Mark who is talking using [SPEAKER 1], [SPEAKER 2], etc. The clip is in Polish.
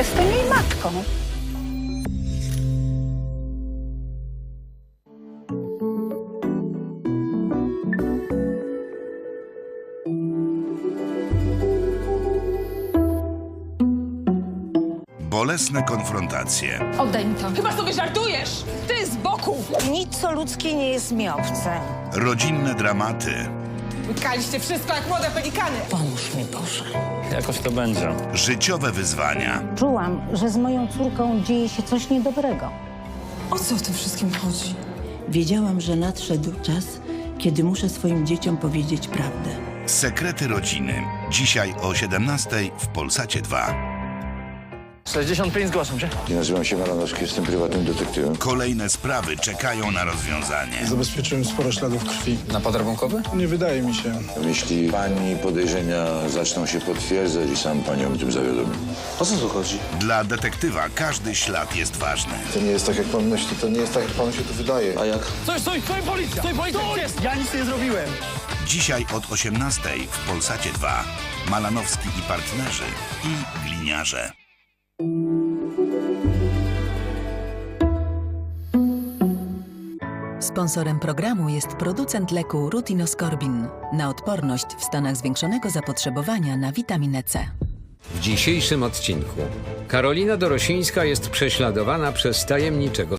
[SPEAKER 1] Jestem jej matką.
[SPEAKER 2] Bolesne konfrontacje,
[SPEAKER 1] Oddaj mi to.
[SPEAKER 3] Chyba sobie żartujesz! Ty z boku!
[SPEAKER 4] Nic co ludzkie nie jest mi obce.
[SPEAKER 2] rodzinne dramaty,
[SPEAKER 3] Łykaliście wszystko jak młode pelikany!
[SPEAKER 4] Pomóż mi Boże.
[SPEAKER 5] Jakoś to będzie.
[SPEAKER 2] życiowe wyzwania.
[SPEAKER 6] Czułam, że z moją córką dzieje się coś niedobrego.
[SPEAKER 3] O co w tym wszystkim chodzi?
[SPEAKER 7] Wiedziałam, że nadszedł czas, kiedy muszę swoim dzieciom powiedzieć prawdę.
[SPEAKER 2] Sekrety rodziny. Dzisiaj o 17 w Polsacie 2.
[SPEAKER 5] 65 zgłaszam się.
[SPEAKER 8] Ja nazywam się Malanowski, jestem prywatnym detektywem.
[SPEAKER 2] Kolejne sprawy czekają na rozwiązanie.
[SPEAKER 9] Zabezpieczyłem sporo śladów krwi.
[SPEAKER 5] Napad rabunkowy?
[SPEAKER 9] Nie wydaje mi się.
[SPEAKER 8] Jeśli pani podejrzenia zaczną się potwierdzać i sam panią o tym zawiadomię.
[SPEAKER 5] O co tu chodzi?
[SPEAKER 2] Dla detektywa każdy ślad jest ważny.
[SPEAKER 9] To nie jest tak, jak pan myśli, to nie jest tak, jak panu się to wydaje.
[SPEAKER 5] A jak? Stój, stój, stój, policja! Stój, policja! Jest! Ja nic nie zrobiłem!
[SPEAKER 2] Dzisiaj od 18 w Polsacie 2. Malanowski i partnerzy i gliniarze.
[SPEAKER 10] Sponsorem programu jest producent leku Rutinoskorbin na odporność w stanach zwiększonego zapotrzebowania na witaminę C.
[SPEAKER 11] W dzisiejszym odcinku Karolina Dorosińska jest prześladowana przez tajemniczego